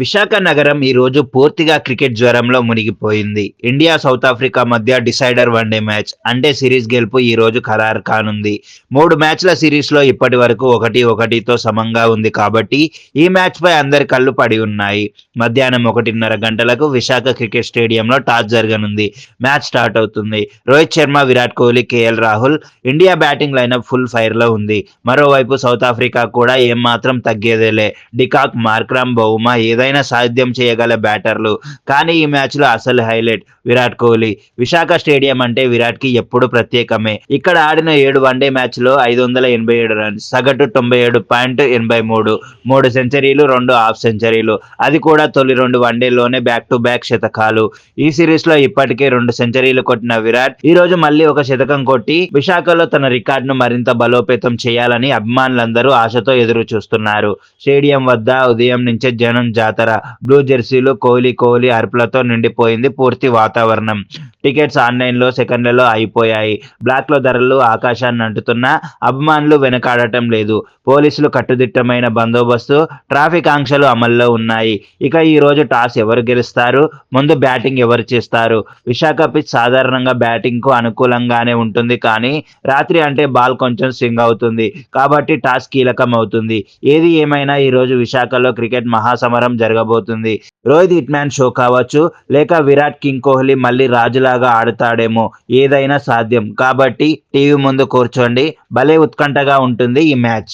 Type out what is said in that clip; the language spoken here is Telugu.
విశాఖ నగరం ఈ రోజు పూర్తిగా క్రికెట్ జ్వరంలో మునిగిపోయింది. ఇండియా సౌత్ ఆఫ్రికా మధ్య డిసైడర్ వన్డే మ్యాచ్ అంటే సిరీస్ గెలుపు ఈ రోజు ఖరారు కానుంది. మూడు మ్యాచ్ల సిరీస్లో ఇప్పటి వరకు ఒకటి ఒకటితో సమంగా ఉంది కాబట్టి ఈ మ్యాచ్ పై అందరి కళ్ళు పడి ఉన్నాయి. మధ్యాహ్నం ఒకటిన్నర గంటలకు విశాఖ క్రికెట్ స్టేడియంలో టాస్ జరగనుంది. మ్యాచ్ స్టార్ట్ అవుతుంది. Rohit Sharma Virat Kohli KL Rahul India batting lineup full ఫైర్లో ఉంది. మరోవైపు సౌత్ ఆఫ్రికా కూడా ఏమాత్రం తగ్గేదేలే. డికాక్ మార్క్రామ్ బౌమా ఏదైనా సాధ్యం చేయగల బ్యాటర్లు కానీ ఈ మ్యాచ్లో అసలు హైలైట్ విరాట్ కోహ్లీ. విశాఖ స్టేడియం అంటే విరాట్కి ఎప్పుడు ప్రత్యేకమే. ఇక్కడ ఆడిన ఏడు వన్డే మ్యాచ్లో ఐదు వందల ఎనభై ఏడు రన్స్ సగటు తొంభై ఏడు పాయింట్ ఎనభై మూడు. మూడు సెంచరీలు రెండు హాఫ్ సెంచరీలు అది కూడా తొలి రెండు వన్డేలోనే బ్యాక్ టు బ్యాక్ శతకాలు. ఈ సిరీస్లో ఇప్పటికే రెండు సెంచరీలు కొట్టిన విరాట్ ఈ రోజు మళ్ళీ ఒక శతకం కొట్టి విశాఖలో తన రికార్డును మరింత బలోపేతం చేయాలని అభిమానులందరూ ఆశతో ఎదురు చూస్తున్నారు స్టేడియం వద్ద ఉదయం నుంచే జనం జాతర బ్లూ జెర్సీలు కోహ్లీ కోహ్లీ అరుపులతో నిండిపోయింది పూర్తి వాతావరణం. టికెట్స్ ఆన్లైన్లో సెకండ్లలో అయిపోయాయి. బ్లాక్లో ధరలు ఆకాశాన్ని అంటుతున్నా అభిమానులు వెనకాడటం లేదు. పోలీసులు కట్టుదిట్టమైన బందోబస్తు ట్రాఫిక్ ఆంక్షలు అమల్లో ఉన్నాయి. ఇక ఈ రోజు టాస్ ఎవరు గెలుస్తారు? ముందు బ్యాటింగ్ ఎవరు చేస్తారు? విశాఖ పిచ్ సాధారణంగా బ్యాటింగ్కు అనుకూలంగానే ఉంటుంది కానీ రాత్రి అంటే బాల్ కొంచెం స్వింగ్ అవుతుంది. కాబట్టి టాస్ కీలకం అవుతుంది ఏది ఏమైనా ఈ రోజు విశాఖలో క్రికెట్ మహాసమరం జరగబోతుంది. రోహిత్ హిట్ మ్యాన్ షో కావచ్చు లేక విరాట్ కింగ్ కోహ్లీ మళ్ళీ రాజులాగా ఆడుతాడేమో ఏదైనా సాధ్యం. కాబట్టి టీవీ ముందు కూర్చోండి. భలే ఉత్కంఠగా ఉంటుంది ఈ మ్యాచ్.